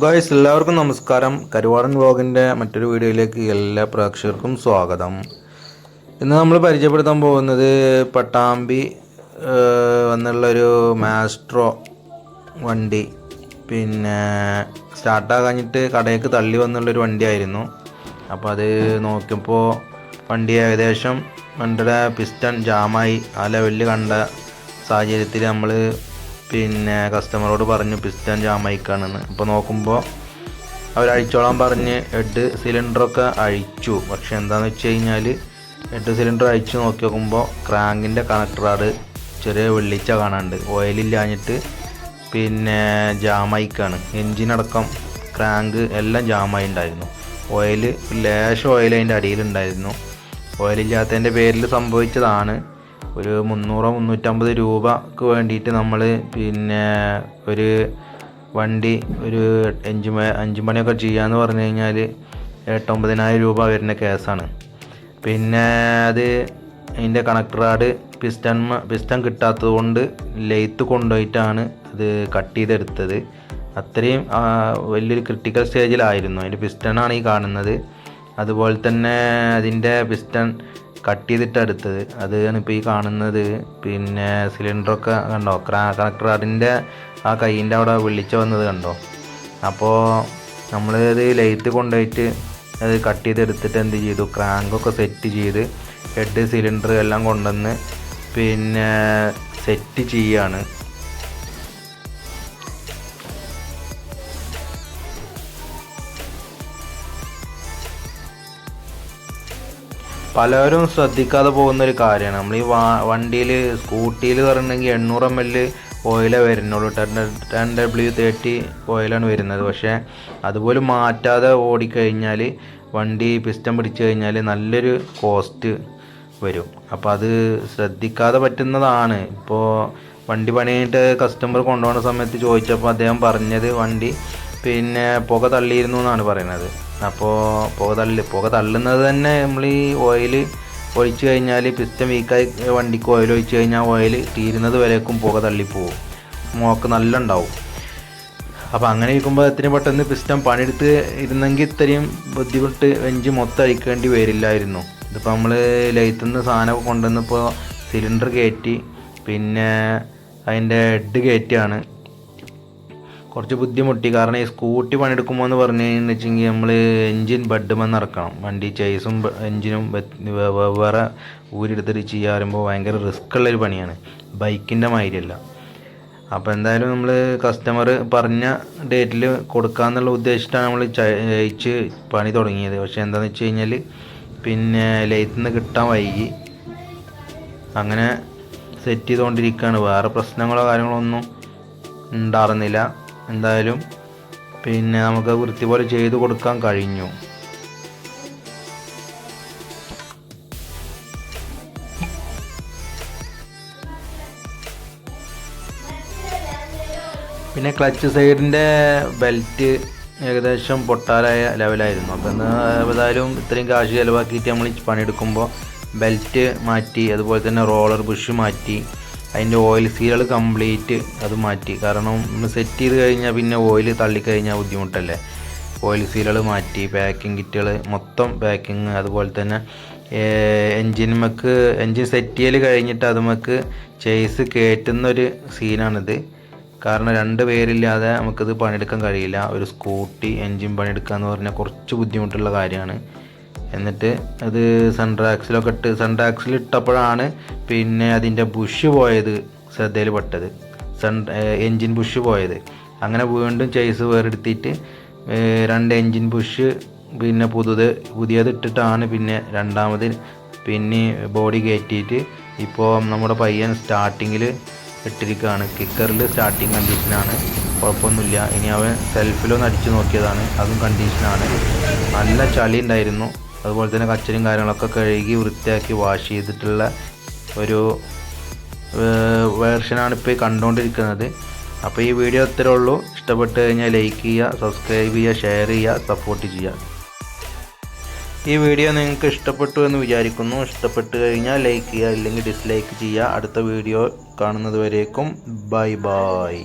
Guys എല്ലാവർക്കും നമസ്കാരം. കരുവാടൻ വ്ലോഗിന്റെ മറ്റൊരു വീഡിയോയിലേക്ക് എല്ലാ പ്രേക്ഷകർക്കും സ്വാഗതം. ഇന്ന് നമ്മൾ പരിചയപ്പെടുത്താൻ പോകുന്നത് പട്ടാമ്പി വന്നുള്ളൊരു മാസ്ട്രോ വണ്ടി. പിന്നെ സ്റ്റാർട്ടാകാഞ്ഞിട്ട് കടയിലേക്ക് തള്ളി വന്നുള്ളൊരു വണ്ടിയായിരുന്നു. അപ്പോൾ അത് നോക്കിയപ്പോൾ വണ്ടി ഏകദേശം വണ്ടിയുടെ പിസ്റ്റൺ ജാമായി ആ ലെവലിൽ കണ്ട സാഹചര്യത്തിൽ നമ്മൾ പിന്നെ കസ്റ്റമറോട് പറഞ്ഞു പിസ്റ്റൺ ജാമയിക്കാണെന്ന് അപ്പോൾ നോക്കുമ്പോൾ അവർ അഴിച്ചോളാൻ പറഞ്ഞ് ഹെഡ് സിലിണ്ടറൊക്കെ അഴിച്ചു. പക്ഷെ എന്താണെന്ന് വെച്ച് കഴിഞ്ഞാൽ ഹെഡ് സിലിണ്ടർ അഴിച്ചു നോക്കി നോക്കുമ്പോൾ ക്രാങ്കിന്റെ കണക്ടറാട് ചെറിയ വെള്ളിച്ച കാണാണ്ട്. ഓയിലില്ലാഞ്ഞിട്ട് പിന്നെ ജാമയിക്കാണ് എൻജിനടക്കം ക്രാങ്ക് എല്ലാം ജാമായി ഉണ്ടായിരുന്നു. ഓയിൽ ലേശം ഓയിൽ അതിന്റെ അടിയിലുണ്ടായിരുന്നു. ഓയിലില്ലാത്തതിന്റെ പേരിൽ സംഭവിച്ചതാണ്. ഒരു മുന്നൂറോ മുന്നൂറ്റമ്പത് രൂപക്ക് വേണ്ടിയിട്ട് നമ്മൾ പിന്നെ ഒരു വണ്ടി ഒരു അഞ്ച് മണി അഞ്ച് മണിയൊക്കെ ചെയ്യാമെന്ന് പറഞ്ഞു കഴിഞ്ഞാൽ എട്ടൊമ്പതിനായിരം രൂപ വരുന്ന കേസാണ്. പിന്നെ അത് അതിന്റെ ആഡ് പിസ്റ്റൺ പിസ്റ്റൺ കിട്ടാത്തത് കൊണ്ട് ലെയ്ത്ത് കൊണ്ടുപോയിട്ടാണ് അത് കട്ട് ചെയ്തെടുത്തത്. അത്രയും വലിയൊരു ക്രിട്ടിക്കൽ സ്റ്റേജിലായിരുന്നു അതിന്റെ പിസ്റ്റണാണ് ഈ കാണുന്നത്. അതുപോലെ തന്നെ അതിന്റെ പിസ്റ്റൺ കട്ട് ചെയ്തിട്ട് എടുത്തത്. അതാണ് ഇപ്പോൾ ഈ കാണുന്നത് പിന്നെ സിലിണ്ടറൊക്കെ കണ്ടോ? ക്രാ കണക്ടർ അതിന്റെ ആ കൈയിന്റെ അവിടെ വിളിച്ച വന്നത് കണ്ടോ? അപ്പോൾ നമ്മൾ ഇത് ലൈറ്റ് കൊണ്ടുപോയിട്ട് അത് കട്ട് ചെയ്തെടുത്തിട്ട് എന്ത് ചെയ്തു? ക്രാങ്കൊക്കെ സെറ്റ് ചെയ്ത് ഹെഡ് സിലിണ്ടർ എല്ലാം കൊണ്ടുവന്ന് പിന്നെ സെറ്റ് ചെയ്യാണ്. പലരും ശ്രദ്ധിക്കാതെ പോകുന്ന ഒരു കാര്യമാണ്. നമ്മൾ ഈ വാ വണ്ടിയിൽ സ്കൂട്ടിയിൽ പറഞ്ഞെങ്കിൽ എണ്ണൂറ് എം എൽ ഓയിലേ വരുന്നുള്ളൂ. ടെൻ ടെൻ ഡബ്ല്യു തേർട്ടി ഓയിലാണ് വരുന്നത്. പക്ഷേ അതുപോലും മാറ്റാതെ ഓടിക്കഴിഞ്ഞാൽ വണ്ടി പിസ്റ്റം പിടിച്ചു കഴിഞ്ഞാൽ നല്ലൊരു കോസ്റ്റ് വരും. അപ്പോൾ അത് ശ്രദ്ധിക്കാതെ പറ്റുന്നതാണ്. ഇപ്പോൾ വണ്ടി പണിയിട്ട് കസ്റ്റമർ കൊണ്ടുപോകുന്ന സമയത്ത് ചോദിച്ചപ്പോൾ അദ്ദേഹം പറഞ്ഞത് വണ്ടി പിന്നെ പുക തള്ളിയിരുന്നു എന്നാണ് പറയുന്നത്. അപ്പോൾ പുക തള്ളി പുക തള്ളുന്നത് തന്നെ നമ്മൾ ഈ ഓയിൽ ഒഴിച്ച് കഴിഞ്ഞാൽ പിസ്റ്റം വീക്കായി വണ്ടിക്ക് ഓയിൽ ഒഴിച്ച് കഴിഞ്ഞാൽ ഓയിൽ തീരുന്നത് വരേക്കും പുക തള്ളിപ്പോവും. മോക്ക് നല്ല ഉണ്ടാവും അപ്പോൾ അങ്ങനെ ഇരിക്കുമ്പോൾ എത്രയും പെട്ടെന്ന് പിസ്റ്റം പണിയെടുത്ത് ഇരുന്നെങ്കിൽ ഇത്രയും ബുദ്ധിമുട്ട് എഞ്ചിൻ മൊത്തം അഴിക്കേണ്ടി വരില്ലായിരുന്നു. ഇതിപ്പോൾ നമ്മൾ ലൈറ്റിൽ നിന്ന് സാധനം കൊണ്ടുവന്നപ്പോൾ സിലിണ്ടർ കയറ്റി പിന്നെ അതിന്റെ ഹെഡ് കയറ്റിയാണ് കുറച്ച് ബുദ്ധിമുട്ടി. കാരണം ഈ സ്കൂട്ടി പണിയെടുക്കുമ്പോൾ എന്ന് പറഞ്ഞു കഴിഞ്ഞാൽ വെച്ചെങ്കിൽ നമ്മൾ എൻജിൻ ബെഡ്മെന്ന് ഇറക്കണം വണ്ടി ചേസും എൻജിനും വേറെ ഊരെടുത്തിട്ട് ചെയ്യാൻ പറയുമ്പോൾ ഭയങ്കര റിസ്ക് ഉള്ളൊരു പണിയാണ്. ബൈക്കിന്റെ മാതിരിയല്ല. അപ്പോൾ എന്തായാലും നമ്മൾ കസ്റ്റമർ പറഞ്ഞ ഡേറ്റിൽ കൊടുക്കാമെന്നുള്ള ഉദ്ദേശിച്ചിട്ടാണ് നമ്മൾ ചയിച്ച് പണി തുടങ്ങിയത്. പക്ഷേ എന്താണെന്ന് വെച്ച് കഴിഞ്ഞാൽ പിന്നെ ലൈറ്റിൽ നിന്ന് കിട്ടാൻ വൈകി. അങ്ങനെ സെറ്റ് ചെയ്തുകൊണ്ടിരിക്കുകയാണ് വേറെ പ്രശ്നങ്ങളോ കാര്യങ്ങളോ ഒന്നും ഉണ്ടായിരുന്നില്ല എന്തായാലും പിന്നെ നമുക്ക് വൃത്തി പോലെ ചെയ്തു കൊടുക്കാൻ കഴിഞ്ഞു. പിന്നെ ക്ലച്ച് സൈഡിന്റെ ബെൽറ്റ് ഏകദേശം പൊട്ടാലായ ലെവലായിരുന്നു. അപ്പം ഏതായാലും ഇത്രയും കാശ് ചിലവാക്കിയിട്ട് നമ്മൾ പണിയെടുക്കുമ്പോൾ ബെൽറ്റ് മാറ്റി അതുപോലെ തന്നെ റോളർ ബുഷ് മാറ്റി അതിന്റെ ഓയിൽ സീലുകൾ കംപ്ലീറ്റ് അത് മാറ്റി. കാരണം ഒന്ന് സെറ്റ് ചെയ്ത് കഴിഞ്ഞാൽ പിന്നെ ഓയിൽ തള്ളിക്കഴിഞ്ഞാൽ ബുദ്ധിമുട്ടല്ലേ? ഓയിൽ സീലുകൾ മാറ്റി പാക്കിംഗ് കിറ്റുകൾ മൊത്തം പാക്കിങ് അതുപോലെ തന്നെ എൻജിനുമക്ക് എൻജിൻ സെറ്റ് ചെയ്യൽ കഴിഞ്ഞിട്ട് അതുമക്ക് ചേസ് കയറ്റുന്നൊരു സീനാണിത് കാരണം രണ്ട് പേരില്ലാതെ നമുക്കിത് പണിയെടുക്കാൻ കഴിയില്ല. ഒരു സ്കൂട്ടി എൻജിൻ പണിയെടുക്കുക എന്ന് പറഞ്ഞാൽ കുറച്ച് ബുദ്ധിമുട്ടുള്ള കാര്യമാണ്. എന്നിട്ട് അത് സൺഡ്രാക്സിലൊക്കെ ഇട്ട് സൺഡ്രാക്സിൽ ഇട്ടപ്പോഴാണ് പിന്നെ അതിന്റെ ബുഷ് പോയത് ശ്രദ്ധയിൽ പെട്ടത്. സൺ എൻജിൻ ബുഷ് പോയത്. അങ്ങനെ വീണ്ടും ചേസ് വേറെടുത്തിട്ട് രണ്ട് എൻജിൻ ബുഷ് പിന്നെ പുതുത് പുതിയത് ഇട്ടിട്ടാണ് പിന്നെ രണ്ടാമത് പിന്നെ ബോഡി കയറ്റിയിട്ട് ഇപ്പോൾ നമ്മുടെ പയ്യൻ സ്റ്റാർട്ടിങ്ങിൽ ഇട്ടിരിക്കുകയാണ് കിക്കറിൽ സ്റ്റാർട്ടിങ് കണ്ടീഷനാണ് കുഴപ്പമൊന്നുമില്ല. ഇനി അവൻ സെൽഫിലൊന്ന് അടിച്ചു നോക്കിയതാണ്. അതും കണ്ടീഷനാണ് നല്ല ചളി ഉണ്ടായിരുന്നു. അതുപോലെ തന്നെ കച്ചലും കാര്യങ്ങളൊക്കെ കഴുകി വൃത്തിയാക്കി വാഷ് ചെയ്തിട്ടുള്ള ഒരു വേർഷനാണ് ഇപ്പോൾ കണ്ടുകൊണ്ടിരിക്കുന്നത് അപ്പോൾ ഈ വീഡിയോ ഇത്രേ ഉള്ളൂ. ഇഷ്ടപ്പെട്ട് കഴിഞ്ഞാൽ ലൈക്ക് ചെയ്യുക സബ്സ്ക്രൈബ് ചെയ്യുക ഷെയർ ചെയ്യുക സപ്പോർട്ട് ചെയ്യുക. ഈ വീഡിയോ നിങ്ങൾക്ക് ഇഷ്ടപ്പെട്ടു എന്ന് വിചാരിക്കുന്നു. ഇഷ്ടപ്പെട്ട് കഴിഞ്ഞാൽ ലൈക്ക് ചെയ്യുക അല്ലെങ്കിൽ ഡിസ്ലൈക്ക് ചെയ്യുക. അടുത്ത വീഡിയോ കാണുന്നത് വരേക്കും. Bye bye